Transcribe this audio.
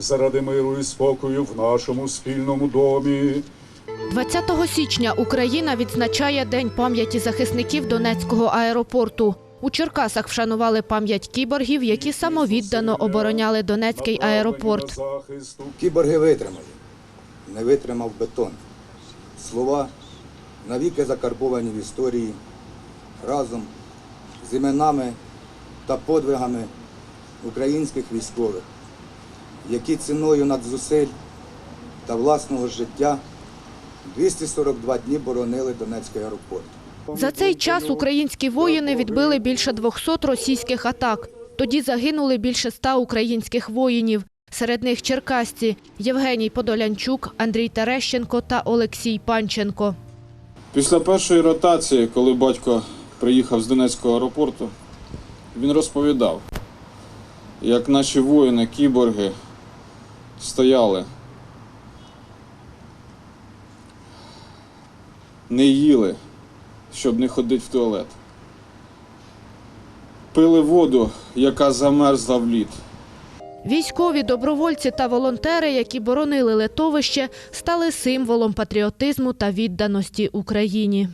заради миру і спокою в нашому спільному домі. 20 січня Україна відзначає День пам'яті захисників Донецького аеропорту. У Черкасах вшанували пам'ять кіборгів, які самовіддано обороняли Донецький аеропорт. Кіборги витримали, не витримав бетон. Слова навіки закарбовані в історії разом з іменами та подвигами українських військових, які ціною надзусиль та власного життя 242 дні боронили Донецький аеропорт. За цей час українські воїни відбили більше 200 російських атак. Тоді загинули більше ста українських воїнів. Серед них черкасці Євгеній Подолянчук, Андрій Терещенко та Олексій Панченко. Після першої ротації, коли батько приїхав з Донецького аеропорту, він розповідав, як наші воїни, кіборги, стояли, не їли, щоб не ходити в туалет. Пили воду, яка замерзла в лід. Військові, добровольці та волонтери, які боронили литовище, стали символом патріотизму та відданості Україні.